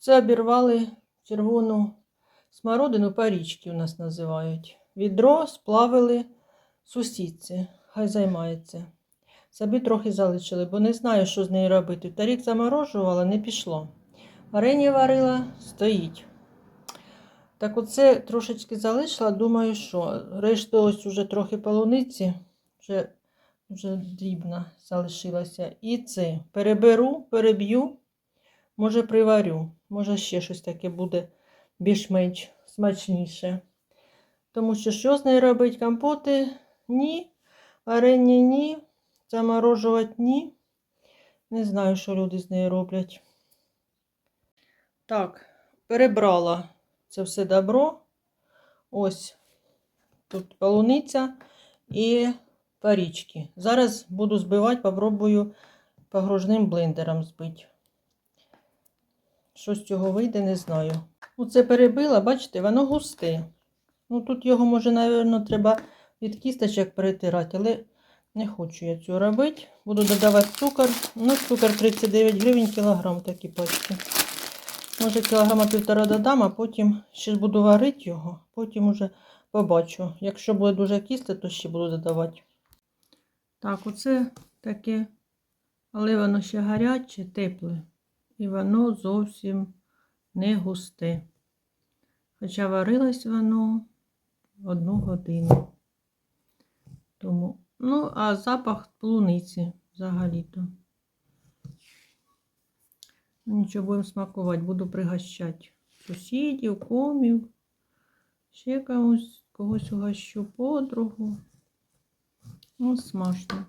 Це обірвали червону смородину парічки у нас називають. Відро сплавили сусідці, хай займається. Собі трохи залишили, бо не знаю, що з нею робити. Тарік заморожувала, не пішло. Варення варила, стоїть. Так оце трошечки залишила, думаю, що решту ось уже трохи полуниці, вже, вже дрібна залишилася. І це переберу, переб'ю, може приварю, може ще щось таке буде більш-менш смачніше. Тому що що з нею робить? Компоти? Ні. Варення ні. Заморожувати ні. Не знаю, що люди з нею роблять. Так, перебрала це все добро. Ось тут полуниця і парічки. Зараз буду збивати, попробую погружним блендером збити. Що з цього вийде, не знаю. Оце перебила, бачите, воно густе. Ну тут його, може, напевно, треба від кісточок перетирати, але не хочу я цього робити. Буду додавати цукор. Ну, цукор 39 гривень кілограм такі пачки. Може, кілограма півтора додам, а потім ще буду варити його, потім уже побачу. Якщо буде дуже кісте, то ще буду додавати. Так, оце таке, але воно ще гаряче, тепле. І воно зовсім не густе. Хоча варилось воно одну годину. Тому, ну, а запах полуниці взагалі-то. Ну, Нічого будемо смакувати, буду пригощати сусідів, комів, ще комусь, когось угощу подругу. Ну, смачно.